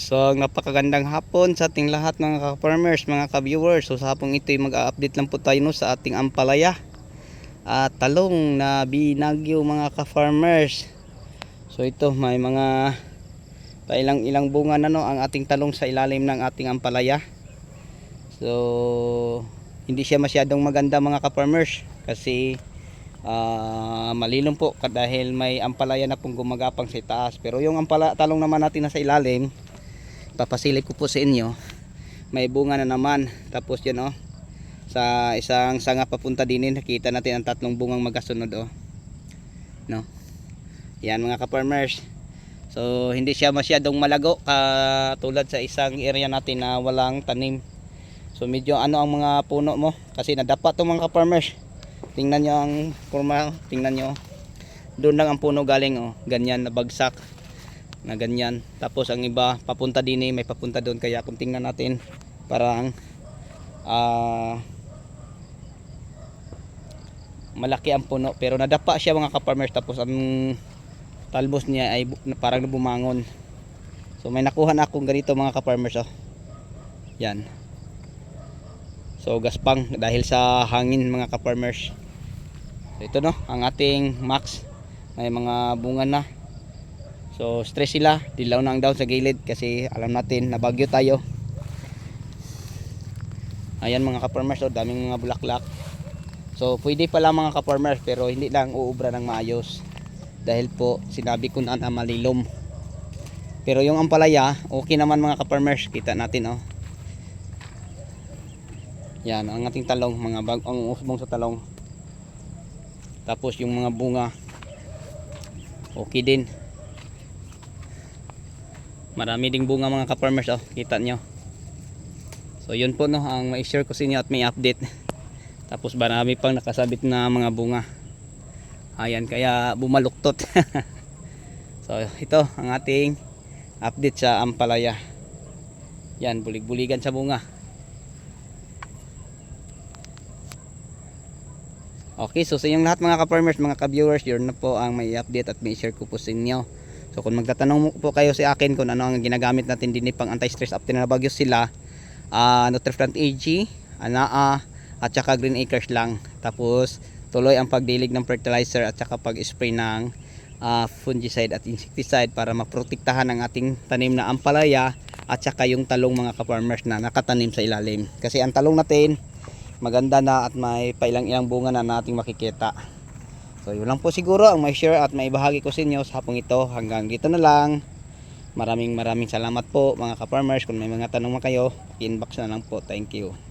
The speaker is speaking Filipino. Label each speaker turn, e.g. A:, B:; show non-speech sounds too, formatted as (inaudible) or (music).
A: So, napakagandang hapon sa ating lahat mga ka-farmers, mga ka-viewers. So, sa hapong ito'y mag-update lang po tayo no, sa ating ampalaya at talong na binagyo mga ka-farmers. So, ito may mga pailang-ilang bunga na no, ang ating talong sa ilalim ng ating ampalaya. So, hindi siya masyadong maganda mga ka-farmers kasi ah malilom po dahil may ampalaya na pong gumagapang sa taas. Pero yung ampala, talong naman natin nasa ilalim, papasilip ko po sa inyo. May bunga na naman. Tapos yun oh. Sa isang sanga papunta din eh, nakita natin ang tatlong bungang magkasunod oh. No? Yan mga ka-farmers. So hindi siya masyadong malago katulad sa isang area natin na walang tanim. So medyo ano ang mga puno mo? Kasi nadapa to mga ka-farmers. Tingnan nyo ang kurma tingnan nyo doon lang ang puno galing oh. Ganyan nabagsak na ganyan. Tapos ang iba papunta din eh may papunta doon. Kaya kung tingnan natin parang ah malaki ang puno. Pero nadapa siya mga ka-farmers. Tapos ang talbos niya ay parang bumangon. So may nakuha na akong ganito mga ka-farmers oh. Yan. So gaspang dahil sa hangin mga ka-farmers. So ito no ang ating max. May mga bunga na So stress sila, dilaw na ang down sa gilid kasi alam natin na bagyo tayo. Ayan mga ka-farmers, oh, daming mga bulaklak. So pwede pala mga ka-farmers pero hindi lang uubra ng maayos. Dahil po sinabi ko na na malilom. Pero yung ampalaya, okay naman mga ka-farmers, kita natin oh. Yan, ang ating talong, mga bag ang usbong sa talong. Tapos yung mga bunga, okay din marami ding bunga mga ka-farmers oh, kita nyo. So yun po no ang mai-share ko sa inyo at may update. (laughs) Tapos marami pang nakasabit na mga bunga. Ayan kaya bumaluktot. (laughs) So ito ang ating update sa Ampalaya. Yan bulig-buligan sa bunga. Okay, so sa inyong lahat mga ka-farmers, mga ka-viewers, yun na po ang may update at may share ko po sa inyo. So kung magtatanong po kayo sa akin kung ano ang ginagamit natin din pang anti-stress after na bagyo sila, uh, Nutrifront AG, Anaa, at saka Green Acres lang. Tapos tuloy ang pagdilig ng fertilizer at saka pag-spray ng ah, fungicide at insecticide para maprotektahan ang ating tanim na ampalaya at saka yung talong mga ka-farmers na nakatanim sa ilalim. Kasi ang talong natin maganda na at may pailang-ilang bunga na nating makikita. So yun lang po siguro ang may share at may bahagi ko sa inyo sa hapong ito. Hanggang dito na lang. Maraming maraming salamat po mga ka-farmers. Kung may mga tanong man kayo, inbox na lang po. Thank you.